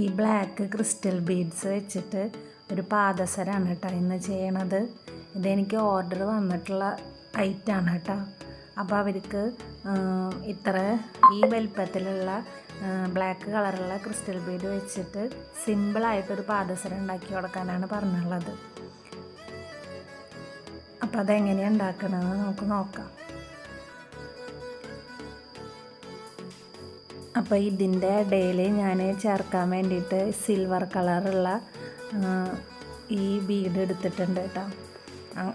ഈ black crystal beads വെച്ചിട്ട് ഒരു പാദസരമാണ് കേട്ടോ ഇന്ന് ചെയ്യണത്. ഇതെനിക്ക് ഓർഡർ വന്നിട്ടുള്ള ഐറ്റാണ് കേട്ടോ. അപ്പോൾ അവർക്ക് ഇത്ര ഈ വലിപ്പത്തിലുള്ള ബ്ലാക്ക് കളറുള്ള ക്രിസ്റ്റൽ ബീഡ് വെച്ചിട്ട് സിമ്പിളായിട്ടൊരു പാദസരം ഉണ്ടാക്കി കൊടുക്കാനാണ് പറഞ്ഞുള്ളത്. അപ്പോൾ അതെങ്ങനെയാണ് ഉണ്ടാക്കണമെന്ന് നമുക്ക് നോക്കാം. അപ്പോൾ ഇതിന്റെ ഇടയിൽ ഞാൻ ചേർക്കാൻ വേണ്ടിയിട്ട് സിൽവർ കളറുള്ള ഈ ബീഡ് എടുത്തിട്ടുണ്ട് കേട്ടോ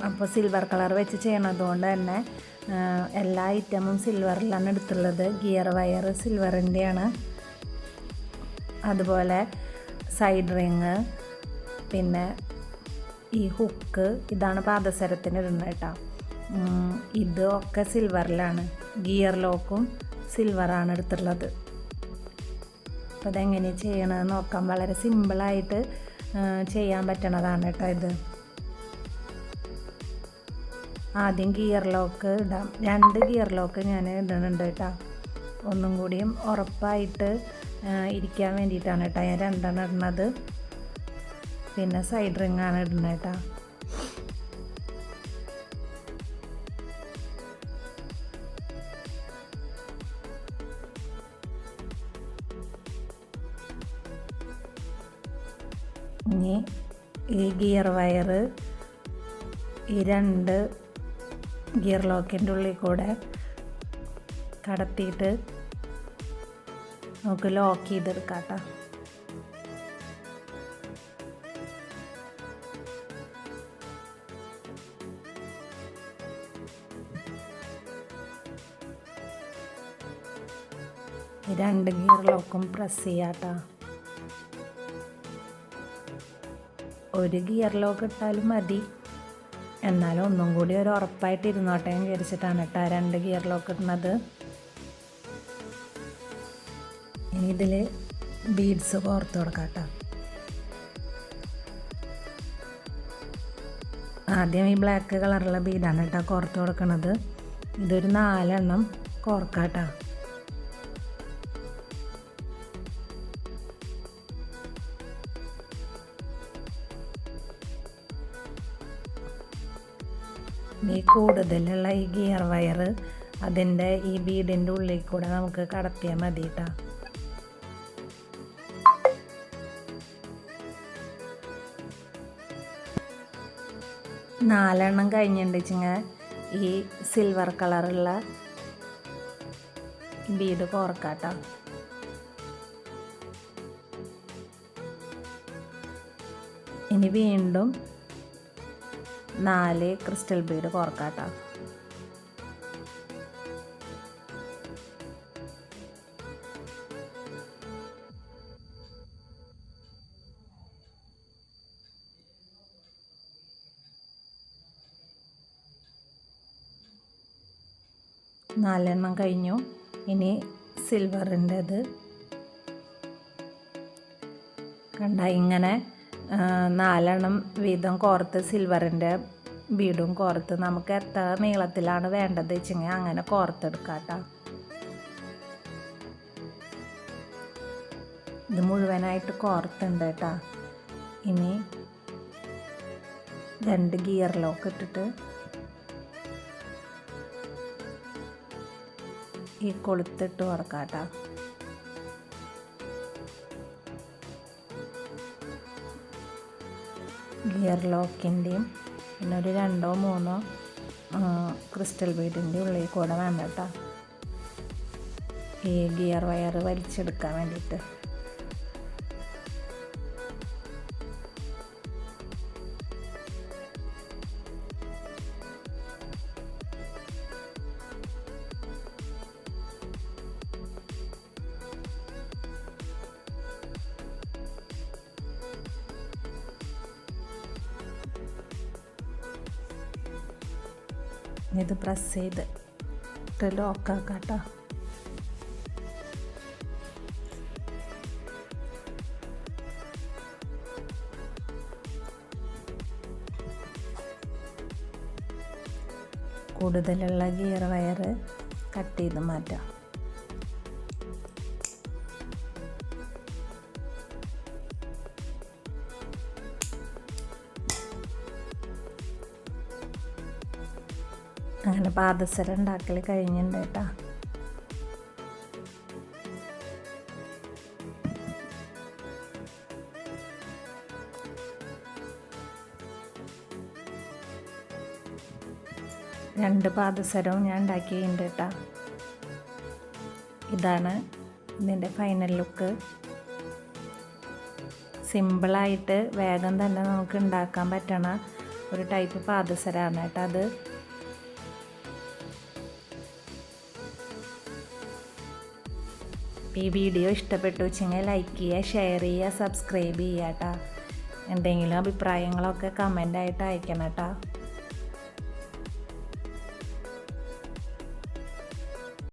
അപ്പോൾ സിൽവർ കളർ വെച്ച് ചെയ്യണതുകൊണ്ട് തന്നെ എല്ലാ ഐറ്റമും സിൽവറിലാണ് എടുത്തുള്ളത്. ഗിയർ വയർ സിൽവറിന്റെയാണ് അതുപോലെ സൈഡ് റിങ് പിന്നെ ഈ ഹുക്ക് ഇതാണ് പാദസരത്തിന് ഇടുന്നത് കേട്ടോ ഇതൊക്കെ സിൽവറിലാണ് ഗിയർ ലോക്കും സിൽവറാണ് എടുത്തിട്ടുള്ളത് അപ്പോൾ ചെയ്യണമെന്ന് നോക്കാം. വളരെ സിമ്പിളായിട്ട് ചെയ്യാൻ പറ്റണതാണ് കേട്ടോ ഇത്. ആദ്യം ഗിയർ ലോക്ക് ഇടാം. രണ്ട് ഗിയർ ലോക്ക് ഞാൻ ഇടുന്നുണ്ട് കേട്ടോ ഒന്നും കൂടിയും ഉറപ്പായിട്ട് ഇരിക്കാൻ വേണ്ടിയിട്ടാണ് കേട്ടോ ഞാൻ രണ്ടെണ്ണം ഇടുന്നത്. പിന്നെ സൈഡ് റിങ്ങാണ് ഇടുന്നത് കേട്ടോ ഇനി ഈ ഗിയർ വയർ ഈ രണ്ട് ഗിയർ ലോക്കിന്റെ ഉള്ളിൽ കൂടെ കടത്തിയിട്ട് നമുക്ക് ലോക്ക് ചെയ്തെടുക്കാം രണ്ട് ഗിയർ ലോക്കും പ്രസ് ചെയ്യാട്ടോ ഒരു ഗിയർ ലോക്ക് ഇട്ടാലും മതി. എന്നാലും ഒന്നും കൂടി ഒരു ഉറപ്പായിട്ട് ഇരുന്നോട്ടെ വിചാരിച്ചിട്ടാണ് കേട്ടോ രണ്ട് ഗിയർ ലോക്ക് ഇടുന്നത്. ഇനി ഇതിൽ ബീഡ്സ് കോർത്ത് കൊടുക്കാം കേട്ടോ. ആദ്യം ഈ ബ്ലാക്ക് കളറുള്ള ബീഡാണ് കേട്ടോ കോർത്ത് കൊടുക്കണത്. ഇതൊരു നാലെണ്ണം കോർക്കാം കേട്ടോ. ഈ കൂടുതലുള്ള ഈ ഗിയർ വയർ അതിന്റെ ഈ ബീഡിന്റെ ഉള്ളിൽ കൂടെ നമുക്ക് കടത്തിയാൽ മതി കേട്ടോ നാലെണ്ണം കഴിഞ്ഞിട്ടുണ്ടെച്ചിങ്ങ ഈ സിൽവർ കളറുള്ള ബീഡ് കോർക്കാട്ടോ ഇനി വീണ്ടും നാല് ക്രിസ്റ്റൽ ബീഡ് കോർക്കാട്ടോ. നാലെണ്ണം കഴിഞ്ഞു. ഇനി സിൽവറിന്റെത് കണ്ട ഇങ്ങനെ നാലെണ്ണം വീതം കോർത്ത് സിൽവറിന്റെ ബീഡും കോർത്ത് നമുക്ക് എത്ര നീളത്തിലാണ് വേണ്ടത് വെച്ചെങ്കിൽ അങ്ങനെ കോർത്തെടുക്കാം കേട്ടോ. ഇത് മുഴുവനായിട്ട് കോർത്തുണ്ട് കേട്ടോ. ഇനി രണ്ട് ഗിയർ ലോക്ക് ഇട്ടിട്ട് ഈ കൊളുത്തിട്ട് കൊടുക്കാം കേട്ടോ. ഗിയർ ലോക്കിന്റെയും പിന്നെ ഒരു രണ്ടോ മൂന്നോ ക്രിസ്റ്റൽ ബീഡിന്റെ ഉള്ളിൽ കൂടെ വേണ്ട കേട്ടോ. ഈ ഗിയർ വയർ വലിച്ചെടുക്കാൻ വേണ്ടിയിട്ട്. ഇത് പ്രസ് ചെയ്ത് ഇട്ട് ലോക്കാക്കാം കേട്ടോ കൂടുതലുള്ള ഗിയർ വയർ കട്ട് ചെയ്ത് മാറ്റാം. അങ്ങനെ പാദസരം ഉണ്ടാക്കൽ കഴിഞ്ഞിട്ടുണ്ട് കേട്ടോ. രണ്ട് പാദസരവും ഞാൻ ഉണ്ടാക്കിയിട്ടുണ്ട് കേട്ടോ. ഇതാണ് ഇതിന്റെ ഫൈനൽ ലുക്ക് സിമ്പിളായിട്ട് വേഗം തന്നെ നമുക്ക് ഉണ്ടാക്കാൻ പറ്റണ ഒരു ടൈപ്പ് പാദസരമാണ് കേട്ടോ അത്. ഈ വീഡിയോ ഇഷ്ടപ്പെട്ടു വെച്ചെങ്കിൽ ലൈക്ക് ചെയ്യുക ഷെയർ ചെയ്യുക സബ്സ്ക്രൈബ് ചെയ്യുക കേട്ടോ എന്തെങ്കിലും അഭിപ്രായങ്ങളൊക്കെ കമന്റായിട്ട് അയക്കണം കേട്ടോ